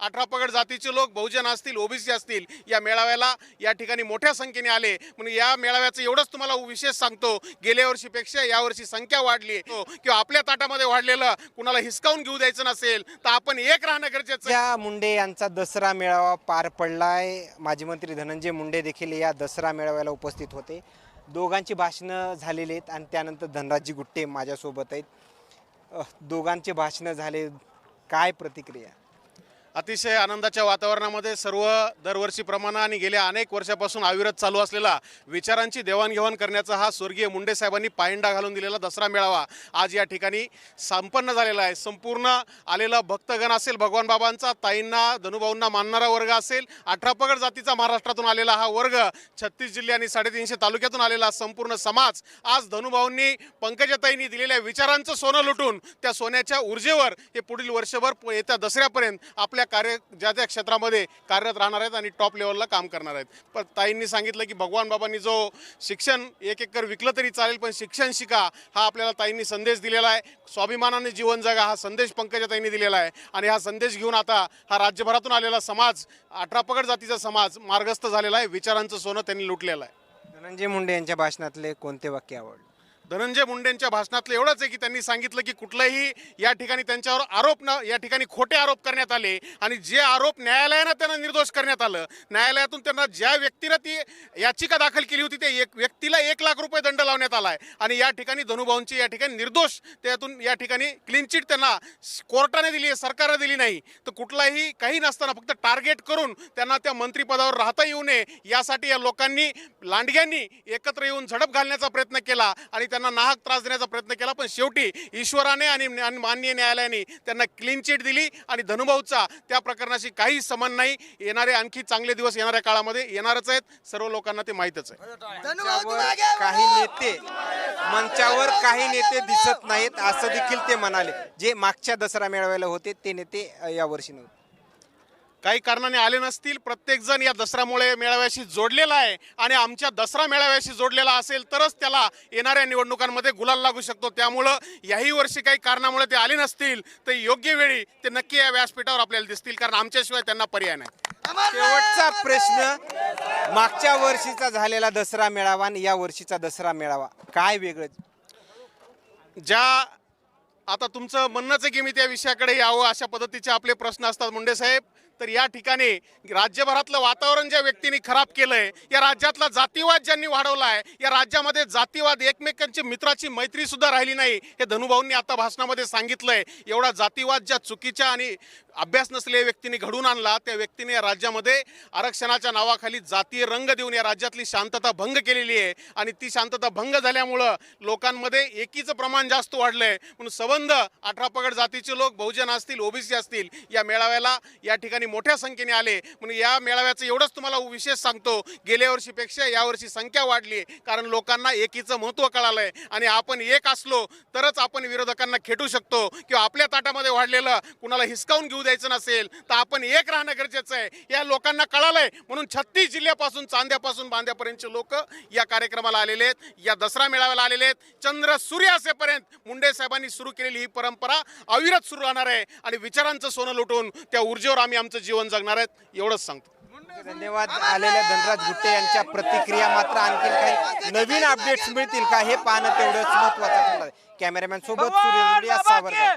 अठरा पगड जातीचे लोक बहुजन असतील ओबीसी असतील या मेळाव्याला या ठिकाणी मोठ्या संख्येने आले. म्हणून या मेळाव्याचं एवढंच तुम्हाला विशेष सांगतो. गेल्या वर्षीपेक्षा यावर्षी संख्या वाढली. आहे. किंवा आपल्या ताटामध्ये वाढलेलं कुणाला हिसकावून घेऊ द्यायचं नसेल तर आपण एक राहणं गरजेचं या मुंडे यांचा दसरा मेळावा पार पडलाय. माजी मंत्री धनंजय मुंडे देखील या दसरा मेळाव्याला उपस्थित होते. दोघांची भाषणं झालेली आहेत आणि त्यानंतर धनराजजी गुट्टे माझ्यासोबत आहेत. दोघांचे भाषणं झाले. काय प्रतिक्रिया? अतिशय आनंदाच्या वातावरणामध्ये सर्व दरवर्षीप्रमाणे आणि गेल्या अनेक वर्षापासून अविरत चालू असलेला विचारांची देवाणघेवाण करण्याचा हा स्वर्गीय मुंडे साहेबांनी पायंडा घालून दिलेला दसरा मेळावा आज या ठिकाणी संपन्न झालेला आहे. संपूर्ण आलेला भक्तगण असेल भगवान बाबांचा ताईंना धनुभाऊंना मानणारा वर्ग असेल अठरा पगड जातीचा महाराष्ट्रातून आलेला हा वर्ग छत्तीस जिल्हे आणि साडेतीनशे तालुक्यातून आलेला संपूर्ण समाज आज धनुभाऊंनी पंकजाताईंनी दिलेल्या विचारांचं सोनं लुटून त्या सोन्याच्या ऊर्जेवर हे पुढील वर्षभर प- येत्या दसऱ्यापर्यंत आपल्या कार्य ज्या त्या क्षेत्रामध्ये कार्यरत राहणार आहेत आणि टॉप लेवलला काम करणार आहेत. पण ताईंनी सांगितलं की भगवान बाबांनी जो शिक्षण एक एकर विकलं तरी चालेल पण शिक्षण शिका हा आपल्याला ताईंनी संदेश दिलेला आहे. स्वाभिमानाने जीवन जगा हा संदेश पंकजा ताईंनी दिलेला आहे. आणि हा संदेश घेऊन आता हा राज्यभरातून आलेला समाज अठरा पगड जातीचा समाज मार्गस्थ झालेला आहे. विचारांचं सोनं त्यांनी लुटलेलं आहे. धनंजय मुंडे यांच्या भाषणातले कोणते वाक्य आवडले? धनंजय मुंडेंच्या भाषणातलं एवढंच आहे की त्यांनी सांगितलं की कुठलंही या ठिकाणी त्यांच्यावर आरोप न या ठिकाणी खोटे आरोप करण्यात आले आणि जे आरोप न्यायालयानं त्यांना निर्दोष करण्यात आलं न्यायालयातून त्यांना ज्या व्यक्तीनं ती याचिका दाखल केली होती त्या एक व्यक्तीला एक लाख रुपये दंड लावण्यात आला आहे आणि या ठिकाणी धनुभाऊंची या ठिकाणी निर्दोष त्यातून या ठिकाणी क्लीन चिट त्यांना कोर्टाने दिली आहे सरकारने दिली नाही. तर कुठलाही काही नसताना फक्त टार्गेट करून त्यांना त्या मंत्रिपदावर राहता येऊ नये यासाठी या लोकांनी लांडग्यांनी एकत्र येऊन झडप घालण्याचा प्रयत्न केला आणि त्यांना नाहक त्रास देण्याचा प्रयत्न केला पण शेवटी ईश्वराने आणि माननीय न्यायालयाने त्यांना क्लीन चिट दिली आणि धनुभाऊचा त्या प्रकरणाशी काही संबंध नाही. येणारे आणखी चांगले दिवस येणाऱ्या काळामध्ये येणारच आहेत. सर्व लोकांना ते माहीतच आहे. मंचावर काही नेते मंचावर काही नेते दिसत नाहीत असं देखील ते म्हणाले. जे मागच्या दसरा मेळाव्याला होते ते नेते यावर्षी नव्हते. काही कारणाने आले नसतील. प्रत्येकजण या दसऱ्यामुळे मेळाव्याशी जोडलेला आहे आणि आमच्या दसरा मेळाव्याशी जोडलेला असेल तरच त्याला येणाऱ्या निवडणुकांमध्ये गुलाल लागू शकतो. त्यामुळं याही वर्षी काही कारणामुळे ते आले नसतील तर योग्य वेळी ते नक्की या व्यासपीठावर आपल्याला दिसतील कारण आमच्याशिवाय त्यांना पर्याय नाही. शेवटचा प्रश्न मागच्या वर्षीचा झालेला दसरा मेळावा आणि या वर्षीचा दसरा मेळावा काय वेगळं? ज्या आता तुमचं म्हणणंच आहे की मी त्या विषयाकडे यावं अशा पद्धतीचे आपले प्रश्न असतात मुंडे साहेब. तर या ठिकाणी राज्यभरातलं वातावरण ज्या व्यक्तींनी खराब केलंय या राज्यातला जातीवाद ज्यांनी वाढवला आहे या राज्यामध्ये जातीवाद एकमेकांची मित्राची मैत्री सुद्धा राहिली नाही हे धनुभाऊंनी आता भाषणामध्ये सांगितलंय. एवढा जातीवाद ज्या चुकीच्या आणि अभ्यास नसलेल्या व्यक्तीने घडून आणला त्या व्यक्तीने या राज्यामध्ये आरक्षणाच्या नावाखाली जातीय रंग देऊन या राज्यातली शांतता भंग केलेली आहे. आणि ती शांतता भंग झाल्यामुळं लोकांमध्ये एकीचं प्रमाण जास्त वाढलंय. म्हणून संबंध अठरा पगड जातीचे लोक बहुजन असतील ओबीसी असतील या मेळाव्याला या ठिकाणी मोठ्या संख्येने आले. म्हणून या मेळाव्याचं एवढंच तुम्हाला विशेष सांगतो. गेल्या वर्षीपेक्षा यावर्षी संख्या वाढली आहे. कारण लोकांना एकीचं महत्त्व कळालंय. आणि आपण एक असलो तरच आपण विरोधकांना खेटू शकतो. किंवा आपल्या ताटामध्ये वाढलेलं कुणाला हिसकावून घेऊ द्यायचं नसेल तर आपण एक राहणं गरजेचं आहे. या लोकांना कळालंय. म्हणून छत्तीस जिल्ह्यापासून चांद्यापासून बांध्यापर्यंतचे लोक या कार्यक्रमाला आलेले आहेत. या दसरा मेळाव्याला आलेले आहेत. चंद्र सूर्य असेपर्यंत मुंडे साहेबांनी सुरू केलेली ही परंपरा अविरत सुरू राहणार आहे आणि विचारांचं सोनं लुटून त्या ऊर्जेवर आम्ही आमचं जीवन जगणार आहेत एवढंच सांगतो. धन्यवाद आलेल्या धनराज गुट्टे यांच्या प्रतिक्रिया मात्र आणखी काही नवीन अपडेट्स मिळतील का हे पाहणं तेवढंच महत्वाचं ठरणार कॅमेरामॅन सोबत सूर्य सावरकर.